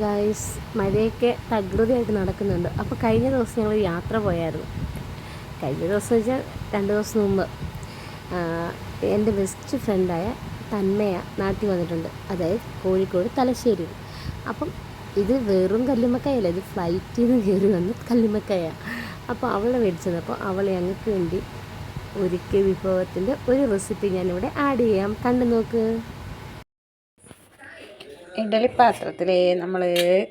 Guys മഴയൊക്കെ തകൃതിയായിട്ട് നടക്കുന്നുണ്ട്. അപ്പോൾ കഴിഞ്ഞ ദിവസം ഞങ്ങൾ യാത്ര പോയായിരുന്നു. കഴിഞ്ഞ ദിവസം വെച്ചാൽ രണ്ട് ദിവസം മുമ്പ്. എന്റെ ബെസ്റ്റ് ഫ്രണ്ടായ തന്മയ നാട്ടിൽ വന്നിട്ടുണ്ട്. അതായത് കോഴിക്കോട് തലശ്ശേരി. അപ്പം ഇത് വെറും കല്ലുമ്മക്കായല്ല ഇത് ഫ്ലൈറ്റിൽ നിന്ന് കയറി വന്ന് കല്ലുമ്മക്കായ. അപ്പോൾ അവളെ മേടിച്ചത്. അപ്പോൾ അവൾ ഞങ്ങൾക്ക് വേണ്ടി ഒരുക്കിയ വിഭവത്തിന്റെ ഒരു റെസിപ്പി ഞാനിവിടെ ആഡ് ചെയ്യാം. കണ്ടു നോക്ക്. ഇഡലി പാത്രത്തിൽ നമ്മൾ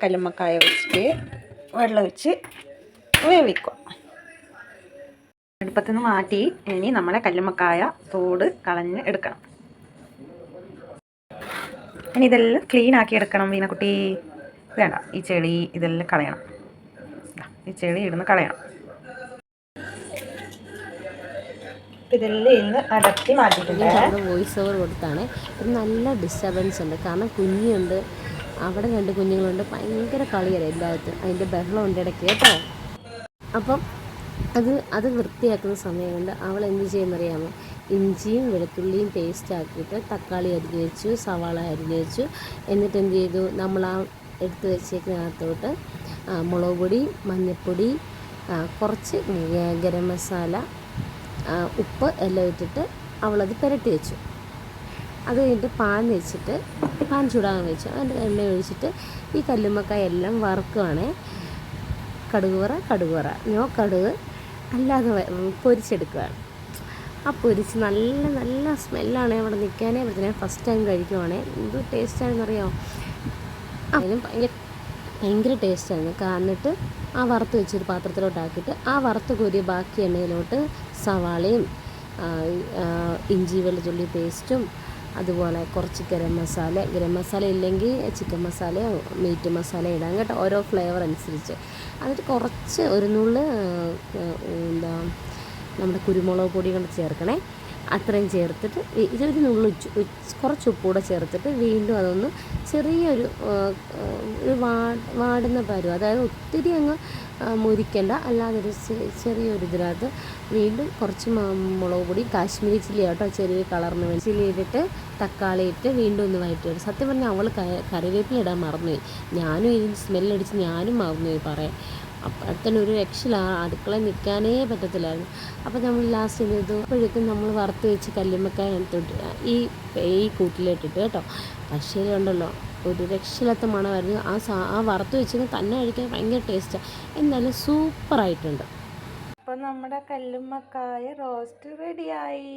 കല്ലുമ്മക്കായ വെച്ചിട്ട് വെള്ളം ഒഴിച്ച് വേവിക്കുക. അടുപ്പത്തു മാറ്റി ഇനി നമ്മളെ കല്ലുമ്മക്കായ തോട് കളഞ്ഞ് എടുക്കണം. ഇനി ഇതെല്ലാം ക്ലീൻ ആക്കി എടുക്കണം വീണക്കുട്ടി. വേണ്ട ഈ ചെളി ഇതെല്ലാം കളയണം. ഈ ചെളി ഇടുന്ന് കളയണം. ഞങ്ങൾ വോയിസ് ഓവർ കൊടുത്താണ്. നല്ല ഡിസ്റ്റർബൻസ് ഉണ്ട്. കാരണം കുഞ്ഞുണ്ട്. അവിടെ രണ്ട് കുഞ്ഞുങ്ങളുണ്ട്. ഭയങ്കര കളിയല്ലേ എല്ലായിടത്തും. അതിന്റെ ബഹളമുണ്ട് ഇടയ്ക്ക് കേട്ടോ. അപ്പം അത് അത് വൃത്തിയാക്കുന്ന സമയം കൊണ്ട് അവൾ എന്ത് ചെയ്യുന്നറിയാമോ ഇഞ്ചിയും വെളുത്തുള്ളിയും പേസ്റ്റ് ആക്കിയിട്ട് തക്കാളി അരിഞ്ഞ് വെച്ചു സവാള അരിഞ്ഞ് വെച്ചു. എന്നിട്ട് എന്ത് ചെയ്തു? നമ്മൾ ആ എടുത്ത് വെച്ചേക്കിനകത്തോട്ട് മുളക് പൊടി മഞ്ഞൾപ്പൊടി കുറച്ച് ഗരം മസാല ഉപ്പ് എല്ലാം ഇട്ടിട്ട് അവളത് പുരട്ടി വെച്ചു. അത് കഴിഞ്ഞിട്ട് പാൻ വെച്ചിട്ട് പാൻ ചൂടാകാൻ വെച്ചു. അതിന്റെ എണ്ണ ഒഴിച്ചിട്ട് ഈ കല്ലുമ്മക്കായ എല്ലാം വറുക്കുവാണേ. കടുക് വറ കടുക് വറ. നോ കടുക് അല്ലാതെ പൊരിച്ചെടുക്കുകയാണ് ആ പൊരിച്ച് നല്ല നല്ല സ്മെല്ലാണ് അവിടെ നിൽക്കാനേ. പറ്റുന്നത് ഫസ്റ്റ് ടൈം കഴിക്കുവാണേ. എന്ത് ടേസ്റ്റാണെന്നറിയോ? അതിലും ഭയങ്കര ഭയങ്കര ടേസ്റ്റായിരുന്നു കാന്നിട്ട് ആ വറുത്ത് വെച്ചൊരു പാത്രത്തിലോട്ടാക്കിയിട്ട് ആ വറുത്ത് കോരിയ ബാക്കി എണ്ണയിലോട്ട് സവാളയും ഇഞ്ചി വെളുത്തുള്ളി പേസ്റ്റും അതുപോലെ കുറച്ച് ഗരം മസാല. ഗരം മസാല ഇല്ലെങ്കിൽ ചിക്കൻ മസാലയോ മീറ്റ് മസാല ഇടാം കേട്ടോ. ഓരോ ഫ്ലേവർ അനുസരിച്ച്. എന്നിട്ട് കുറച്ച് ഒരു നുള്ള് എന്താ നമ്മുടെ കുരുമുളക് പൊടി കൊണ്ട് ചേർക്കണേ. അത്രയും ചേർത്തിട്ട് ഇതൊരു നുള്ളു കുറച്ച് ഉപ്പൂടെ ചേർത്തിട്ട് വീണ്ടും അതൊന്ന് ചെറിയൊരു ഒരു വാടുന്ന പരുവം. അതായത് ഒത്തിരി അങ്ങ് മുരിക്കണ്ട. അല്ലാതെ ഒരു ചെറിയൊരു ഇതിനകത്ത് വീണ്ടും കുറച്ച് മുളക് പൊടി കാശ്മീരി ചില്ലി കേട്ടോ ചെറിയ കളറിന് വേണ്ടി ചില്ലി ഇട്ടിട്ട് തക്കാളി ഇട്ട് വീണ്ടും ഒന്ന് വഴറ്റി സത്യം പറഞ്ഞാൽ അവൾ കറിവേപ്പില ഇടാൻ മറന്നുപോയി. ഞാനും ഇതിന് സ്മെല്ലടിച്ച് ഞാനും മറന്നുപോയി പറയാൻ. അപ്പോഴത്തേനും ഒരു രക്ഷയില്ല. അടുക്കള നിൽക്കാനേ പറ്റത്തില്ലായിരുന്നു. അപ്പോൾ നമ്മൾ ലാസ്റ്റ് എന്ത് ചെയ്തു അപ്പോഴേക്കും നമ്മൾ വറുത്ത് വെച്ച് കല്ലുമ്മക്കായ തൊട്ട് ഈ ഈ കൂട്ടിലിട്ടിട്ട് കേട്ടോ. പക്ഷേ ഉണ്ടല്ലോ ഒരു രക്ഷയില്ലാത്ത മണമായിരുന്നു. ആ സാ ആ വറുത്ത് വെച്ചത് തന്നെ കഴിക്കാൻ ഭയങ്കര ടേസ്റ്റാണ് എന്നാലും സൂപ്പറായിട്ടുണ്ട് അപ്പോൾ നമ്മുടെ കല്ലുമ്മക്കായ റോസ്റ്റ് റെഡിയായി